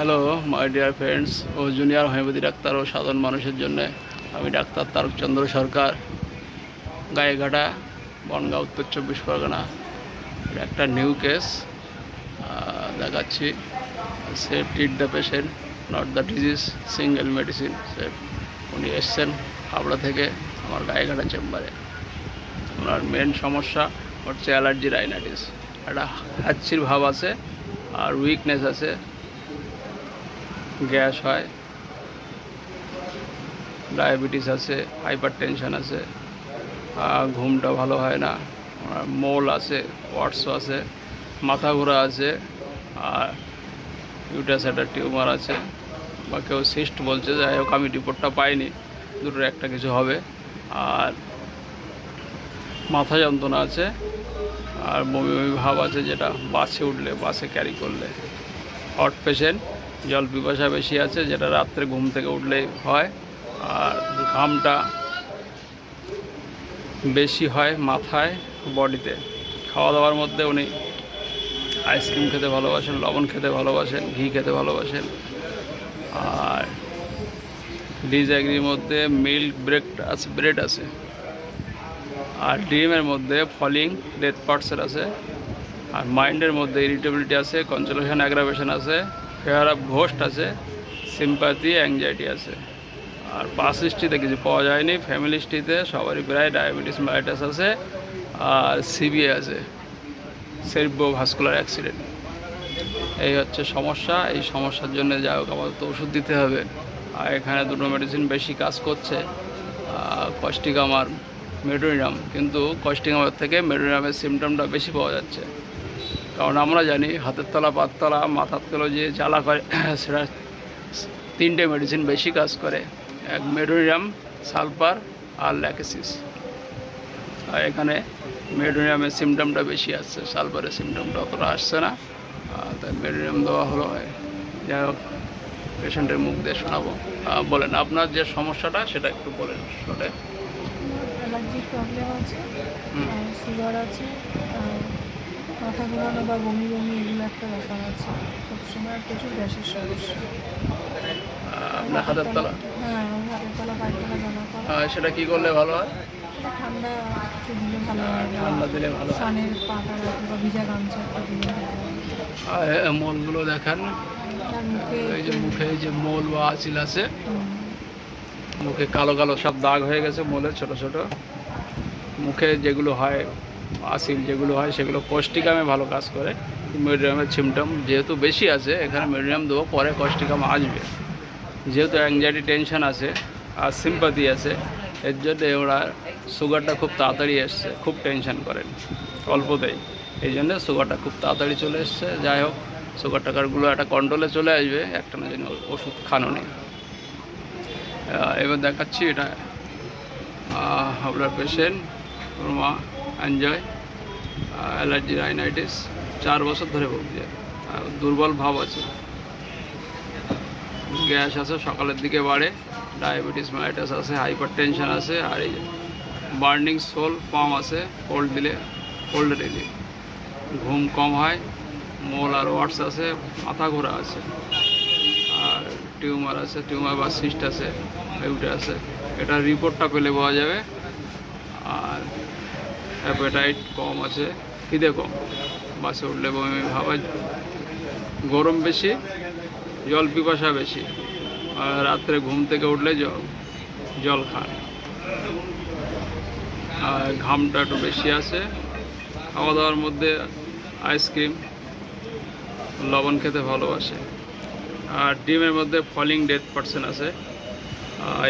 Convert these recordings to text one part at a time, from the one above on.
Hello my dear friends ও junior homeopathy doctor ও সাধারণ মানুষের জন্য আমি ডাক্তার তারকচন্দ্র সরকার গায়েঘাটা বনগাঁ, উত্তর চব্বিশ পরগনা। একটা নিউ কেস দেখাচ্ছি। Say treat the patient not the disease single medicine সে উনি এসছেন হাবড়া থেকে আমার গায়েঘাটা চেম্বারে। ওনার মেন সমস্যা হচ্ছে অ্যালার্জি রাইনাইটিস একটা হাঁচির ভাব আছে আর উইকনেস আছে। গ্যাস হয়, ডায়াবেটিস আছে হাইপার টেনশন আছে ঘুমটা ভালো হয় না মোল আছে ওয়াটসও আছে, মাথা ঘোরা আছে, আর ইউটাস একটা টিউমার আছে, বা কেউ সিস্ট বলছে, যাই হোক, আমি রিপোর্টটা পাইনি, দুটোর একটা কিছু হবে, আর মাথা যন্ত্রণা আছে, আর বমি বমি ভাব আছে যেটা, বাসে উঠলে, বাসে ক্যারি করলে হট পেশেন্ট জল পিপাসা বেশি আছে, যেটা রাত্রে ঘুম থেকে উঠলেই হয়। আর ঘামটা বেশি হয় মাথায়, বডিতে। খাওয়া দাওয়ার মধ্যে উনি আইসক্রিম খেতে ভালোবাসেন, লবণ খেতে ভালোবাসেন, ঘি খেতে ভালোবাসেন। আর ডিজাগ্রির মধ্যে মিল্ক ব্রেড আছে ব্রেড আছে। আর ডিমের মধ্যে ফলিং, ডেথ পার্টসের আছে। আর মাইন্ডের মধ্যে ইরিটেবিলিটি আছে, কনসোলেশন, অ্যাগ্রাভেশন আছে। ফেয়ার অফ ঘোস্ট আছে সিম্পাথি অ্যাংজাইটি আছে। আর পাস হিস্ট্রিতে কিছু পাওয়া যায়নি ফ্যামিলি হিস্ট্রিতে সবারই প্রায় ডায়াবেটিস মাইটাস আছে, আর সিবিএ আছে সেরিব্রো ভাস্কুলার অ্যাক্সিডেন্ট এই হচ্ছে সমস্যা, এই সমস্যার জন্য যা হোক আপাতত ওষুধ দিতে হবে। আর এখানে দুটো মেডিসিন বেশি কাজ করছে কস্টিকাম আর মেডোরিনাম কিন্তু কস্টিকামের থেকে মেডোরিনামের সিমটমটা বেশি পাওয়া যাচ্ছে। কারণ আমরা জানি হাতের তলা পাততলা মাথার তলা যে জ্বালা করে সেটা তিনটে মেডিসিন বেশি কাজ করে এক মেডোরিয়াম সালফার আর ল্যাকেসিস। আর এখানে মেডোরিয়ামের সিমটমটা বেশি আসছে সালফারের সিমটমটা অতটা আসছে না। তাই মেডোরিয়াম দেওয়া হলো যাই হোক পেশেন্টের মুখ দিয়ে শোনাবো। বলেন আপনার যে সমস্যাটা সেটা একটু বলেন শোনে। অ্যালার্জির প্রবলেম আছে আছে মাথা ঘোরানো বা বমি বমি এগুলো একটা ব্যাপার আছে। সবসময় প্রচুর গ্যাসের সমস্যা। হাতের তলা হ্যাঁ হাতের তলা পায়ের তলা জ্বালা সেটা কি করলে ভালো হয়? ঠান্ডা দিলে ভালো ঠান্ডা দিলে ভালো সানের পাতা বা ভিজা গামছা মলগুলো দেখান। এই যে মুখে যে মোল বা আঁচিল আছে মুখে কালো কালো সব দাগ হয়ে গেছে মোলের ছোট ছোট। মুখে যেগুলো হয় আসিল যেগুলো হয় সেগুলো কষ্টিকামে ভালো কাজ করে। মিডিয়ামের সিমটম যেহেতু বেশি আছে, এখানে মেডিয়াম দেবো, পরে কষ্টিকাম আসবে। যেহেতু অ্যাংজাইটি টেনশন আছে আর সিম্পাতি আছে, এর জন্য ওরা সুগারটা খুব তাড়াতাড়ি এসছে, খুব টেনশন করেন অল্পতেই। এই জন্য সুগারটা খুব তাড়াতাড়ি চলে এসছে। যাই হোক সুগার টাকারগুলো একটা কন্ট্রোলে চলে আসবে, একটা না যেন ওষুধ খানো নেই এবার দেখাচ্ছি এটা। আপনার পেশেন্ট ওর মা। এনজয় অ্যালার্জি রাইনাইটিস চার বছর ধরে ভুগছে। আর দুর্বল ভাব আছে। গ্যাস আছে, সকালের দিকে বাড়ে ডায়াবেটিস মাইটাস আছে হাইপার টেনশন আছে, আর এই বার্নিং সোল পাম আছে কোল্ড দিলে কোল্ড দিলে ঘুম কম হয় মোল আর ওয়াটস আছে, মাথা ঘোরা আছে। আর টিউমার আছে, টিউমার বা সিস্ট আছে আছে। এটা রিপোর্টটা পেলে পাওয়া যাবে। আর অ্যাপেটাইট কম আছে। খিদে কম বাসে উঠলে বমি ভাব। গরম বেশি, জল পিপাসা বেশি, আর রাত্রে ঘুম থেকে উঠলে জল জল খান আর ঘামটা একটু বেশি আছে। খাওয়া দাওয়ার মধ্যে আইসক্রিম, লবণ খেতে ভালোবাসে। আর ডিমের মধ্যে ফলিং ডেথ পার্সেন্ট আছে। আর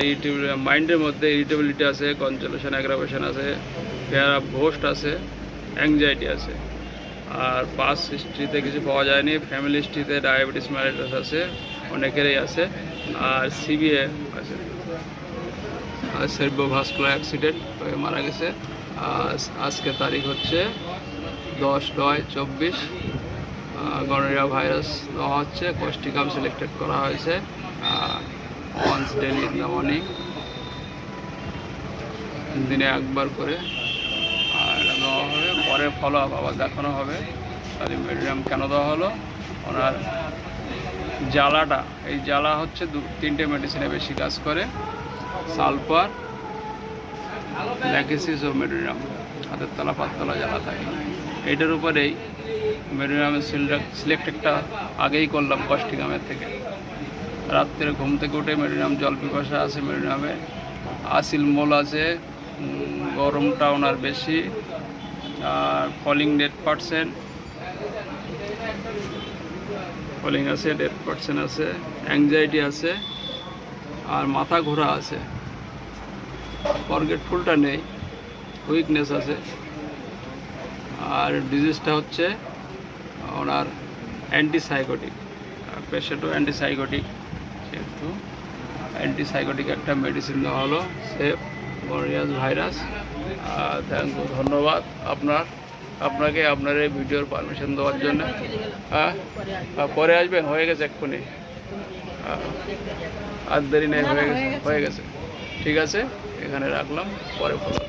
মাইন্ডের মধ্যে ইরিটেবিলিটি আছে, কনসোলেশন, অ্যাগ্রাভেশন আছে। ফেয়ার অফ ঘোস্ট আছে অ্যাংজাইটি আছে। আর পাস হিস্ট্রিতে কিছু পাওয়া যায়নি ফ্যামিলি হিস্ট্রিতে ডায়াবেটিস ম্যারিটাস আছে, অনেকেরই আছে, আর সিবিএ আছে। আর সেরবোভাস্কুলার অ্যাক্সিডেন্ট হয়ে মারা গেছে। আর আজকে তারিখ হচ্ছে দশ নয় চব্বিশ। গনোরিয়া ভাইরাস দেওয়া হচ্ছে কোস্টিকাম সিলেক্টেড করা হয়েছে। Once daily in the morning দিনে একবার করে হবে পরে ফলো আপ আবার দেখানো হবে। তাহলে মেডিয়াম কেন দেওয়া হলো? ওনার জ্বালাটা, এই জ্বালা হচ্ছে দু, তিনটে মেডিসিনে বেশি কাজ করে সালফার ল্যাকেসিস ও মেডুরাম হাতের তলা পাততলা জ্বালা থাকে। এইটার উপরেই মেডুরামের সিলেক্টেডটা আগেই করলাম কষ্টিগামের থেকে। রাত্রে ঘুম থেকে উঠে মেডিনাম জল পিপাসা আছে মেডিনামে আসিল মোল আছে গরমটা ওনার বেশি। আর ফলিং ডেট পার্সেন্ট। ফলিং আছে ডেট পার্সেন্ট আছে অ্যাংজাইটি আছে, আর মাথা ঘোরা আছে। ফরগেটফুলটা নেই উইকনেস আছে। আর ডিজিজটা হচ্ছে ওনার অ্যান্টিসাইকোটিক পেশেন্টও অ্যান্টিসাইকোটিক সেহেতু অ্যান্টিসাইকোটিক একটা মেডিসিন দেওয়া হলো সেফ ভাইরাস থ্যাংক ইউ ধন্যবাদ আপনার। আপনাকে আপনার এই ভিডিওর পারমিশন দেওয়ার জন্য। হ্যাঁ? হ্যাঁ, পরে আসবেন? হয়ে গেছে এক্ষুনি। আর দেরি নেই হয়ে গেছে। হয়ে গেছে। ঠিক আছে? এখানে রাখলাম। পরে ফলো